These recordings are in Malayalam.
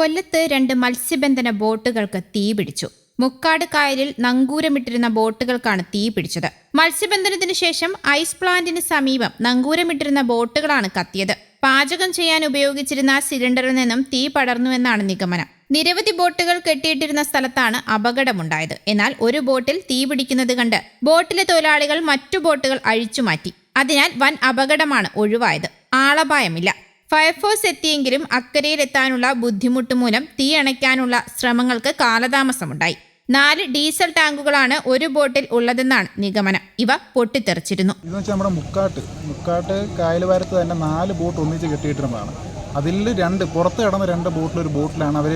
കൊല്ലത്ത് രണ്ട് മത്സ്യബന്ധന ബോട്ടുകൾക്ക് തീ പിടിച്ചു. മുക്കാട് കായലിൽ നങ്കൂരമിട്ടിരുന്ന ബോട്ടുകൾക്കാണ് തീ പിടിച്ചത്. മത്സ്യബന്ധനത്തിന് ശേഷം ഐസ് പ്ലാന്റിന് സമീപം നങ്കൂരമിട്ടിരുന്ന ബോട്ടുകളാണ് കത്തിയത്. പാചകം ചെയ്യാൻ ഉപയോഗിച്ചിരുന്ന സിലിണ്ടറിൽ നിന്നും തീ പടർന്നുവെന്നാണ് നിഗമനം. നിരവധി ബോട്ടുകൾ കെട്ടിയിട്ടിരുന്ന സ്ഥലത്താണ് അപകടമുണ്ടായത്. എന്നാൽ ഒരു ബോട്ടിൽ തീ പിടിക്കുന്നത് കണ്ട് ബോട്ടിലെ തൊഴിലാളികൾ മറ്റു ബോട്ടുകൾ അഴിച്ചുമാറ്റി. അതിനാൽ വൻ അപകടമാണ് ഒഴിവായത്. ആളപായമില്ല. ഫയർഫോഴ്സ് എത്തിയെങ്കിലും അക്കരയിലെത്താനുള്ള ബുദ്ധിമുട്ട് മൂലം തീ അണയ്ക്കാനുള്ള ശ്രമങ്ങൾക്ക് കാലതാമസമുണ്ടായി. നാല് ഡീസൽ ടാങ്കുകളാണ് ഒരു ബോട്ടിൽ ഉള്ളതെന്നാണ് നിഗമനം. ഇവ പൊട്ടിത്തെറിച്ചിരുന്നു. നമ്മുടെ മുക്കാട്ട്. മുക്കാട്ട് കായലുവാരത്ത് തന്നെ നാല് ബോട്ട് ഒന്നിച്ച് കെട്ടിയിട്ടിരുന്നതാണ്. അതിൽ രണ്ട് പുറത്ത് കിടന്ന രണ്ട് ബോട്ടിൽ ഒരു ബോട്ടിലാണ് അവർ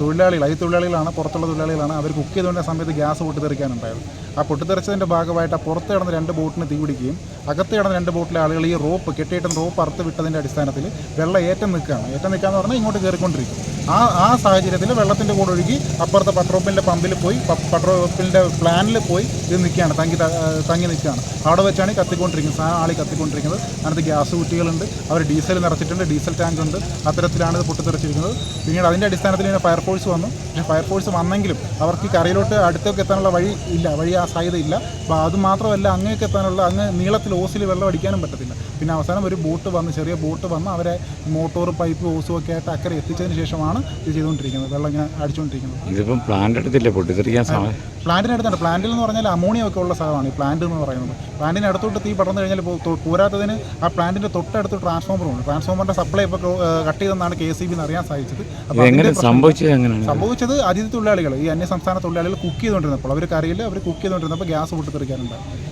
തൊഴിലാളികൾ അതി തൊഴിലാളികളാണ്. പുറത്തുള്ള തൊഴിലാളികളാണ് അവർ കുക്ക് ചെയ്തുകൊണ്ട സമയത്ത് ഗ്യാസ് പൊട്ടിത്തെറിക്കാനുണ്ടായത്. ആ പൊട്ടിത്തെറിച്ചതിന്റെ ഭാഗമായിട്ട് ആ പുറത്ത് കിടന്ന രണ്ട് ബോട്ടിന് തീ പിടിക്കുകയും അകത്ത് കിടന്ന രണ്ട് ബോട്ടിലെ ആളുകൾ ഈ റോപ്പ് കെട്ടിയിട്ട് റോപ്പ് അറുത്ത് വിട്ടതിന്റെ അടിസ്ഥാനത്തിൽ വെള്ളം ഏറ്റം നിൽക്കുകയാണ്. ഏറ്റം നിൽക്കുക എന്ന് പറഞ്ഞാൽ ഇങ്ങോട്ട് കയറിക്കൊണ്ടിരിക്കും. ആ ആ സാഹചര്യത്തിൽ വെള്ളത്തിന്റെ കൂടെ ഒഴുകി അപ്പുറത്തെ പട്രോൾ പമ്പിന്റെ പമ്പിൽ പോയി പെട്രോൾ പമ്പിന്റെ പ്ലാനിൽ പോയി ഇത് നിൽക്കുകയാണ്. തങ്ങി തങ്ങി നിൽക്കുകയാണ്. അവിടെ വെച്ചാണ് ഈ കത്തിക്കൊണ്ടിരിക്കുന്നത്. സാധനം ആളി കത്തിക്കൊണ്ടിരിക്കുന്നത്. അതിനകത്ത് ഗ്യാസ് കുട്ടികളുണ്ട് അവർ ഡീസൽ നിറച്ചിട്ടുണ്ട്. ഡീസൽ ടാങ്ക് ഉണ്ട്. അത്തരത്തിലാണ് ഇത് പൊട്ടിത്തെറിച്ചിരിക്കുന്നത്. പിന്നീട് അതിന്റെ അടിസ്ഥാനത്തിൽ ഫയർ ഫയർഫോഴ്സ് വന്നു. പക്ഷേ ഫയർഫോഴ്സ് വന്നെങ്കിലും അവർക്ക് കരയിലോട്ട് അടുത്തേക്ക് എത്താനുള്ള വഴി ഇല്ല. വഴി ആ സാധ്യത ഇല്ല. അപ്പോൾ അത് മാത്രമല്ല അങ്ങേക്ക് എത്താനുള്ള അങ്ങ് നീളത്തിൽ ഓസിൽ വെള്ളം അടിക്കാനും പറ്റത്തില്ല. പിന്നെ അവസാനം ഒരു ബോട്ട് വന്ന് ചെറിയ ബോട്ട് വന്ന് അവരെ മോട്ടോർ പൈപ്പ് ഓസും ഒക്കെ ആയിട്ട് അക്കരെ എത്തിച്ചതിന് ശേഷമാണ് ഇത് ചെയ്തുകൊണ്ടിരിക്കുന്നത്. വെള്ളം ഇങ്ങനെ അടിച്ചുകൊണ്ടിരിക്കുന്നത്. ഇതിപ്പം പ്ലാന്റ് എടുത്തില്ല? പൊട്ടിത്തെറിക്കാൻ പ്ലാന്റിനടുത്താണ് പ്ലാന്റിൽ എന്ന് പറഞ്ഞാൽ അമോണിയ ഒക്കെ ഉള്ള സ്ഥലമാണ് ഈ പ്ലാന്റ് എന്ന് പറയുന്നത്. പ്ലാന്റിന് അടുത്തോട്ട് തീ പടർന്നു കഴിഞ്ഞാൽ പോരാത്തതിന് ആ പ്ലാന്റിന്റെ തൊട്ടടുത്ത് ട്രാൻസ്ഫോമറുണ്ട് ട്രാൻസ്ഫോമറിന്റെ സപ്ലൈ ഇപ്പോൾ കട്ട് ചെയ്തെന്നാണ് കെ എസ് ബി അറിയാൻ സാധിച്ചത്. സംഭവിച്ചത് അതിഥി തൊഴിലാളികൾ ഈ അന്യ സംസ്ഥാന തൊഴിലാളികൾ കുക്ക് ചെയ്തുകൊണ്ടിരുന്നപ്പോൾ അവർ കറിയിൽ അവർ കുക്ക് ചെയ്തുകൊണ്ടിരുന്നപ്പോൾ ഗ്യാസ് പൊട്ടിത്തെറിക്കാനുണ്ടായി.